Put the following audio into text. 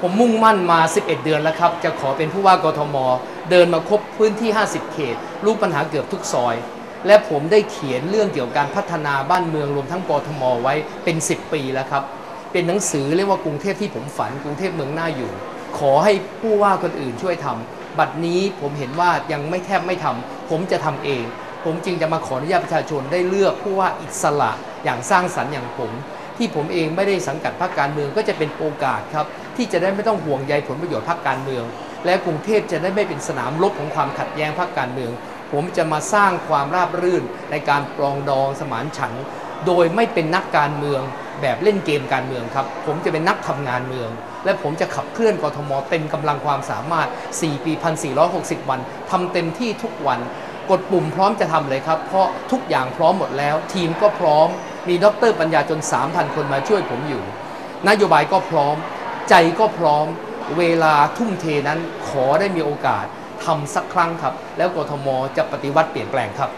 ผมมุ่งมั่นมา 11 เดือนแล้วครับ จะขอเป็นผู้ว่ากทม เดินมาครบพื้นที่ 50 เขต รู้ปัญหาเกือบทุกซอย และผมได้เขียนเรื่องเกี่ยวกับการพัฒนาบ้านเมืองรวมทั้งกทมไว้เป็น 10 ปีแล้วครับ เป็นหนังสือเรียกว่ากรุงเทพที่ผมฝันกรุงเทพเมืองน่าอยู่ ขอให้ผู้ว่าคนอื่นช่วยทำบัดนี้ผมเห็นว่ายังไม่แทบไม่ทำผมจะทำเอง ผมจึงจะมาขออนุญาตประชาชนได้เลือกผู้ว่าอิสระอย่างสร้างสรรค์อย่างผม ที่ผมเองไม่ได้สังกัดพรรคการเมืองก็จะเป็นโอกาสครับ ที่จะได้ไม่ต้องห่วงใยผลประโยชน์พรรคการเมือง และกรุงเทพจะได้ไม่เป็นสนามรบของความขัดแย้งพรรคการเมือง ผมจะมาสร้างความราบรื่นในการปรองดองสมานฉันท์โดยไม่เป็นนักการเมืองแบบเล่นเกมการเมืองครับ ผมจะเป็นนักทำงานเมือง และผมจะขับเคลื่อนกทมเต็มกำลังความสามารถ 4 ปี 1,460 วันทำเต็มที่ทุกวัน กดปุ่มพร้อมจะทำเลยครับ เพราะทุกอย่างพร้อมหมดแล้ว ทีมก็พร้อม มีดรปัญญาจน 3,000 คนมาช่วยผมอยู่ นโยบายก็พร้อม ใจก็พร้อม เวลาทุ่มเทนั้นขอได้มีโอกาสทำสักครั้งครับ แล้วกทมจะปฏิวัติเปลี่ยนแปลงครับ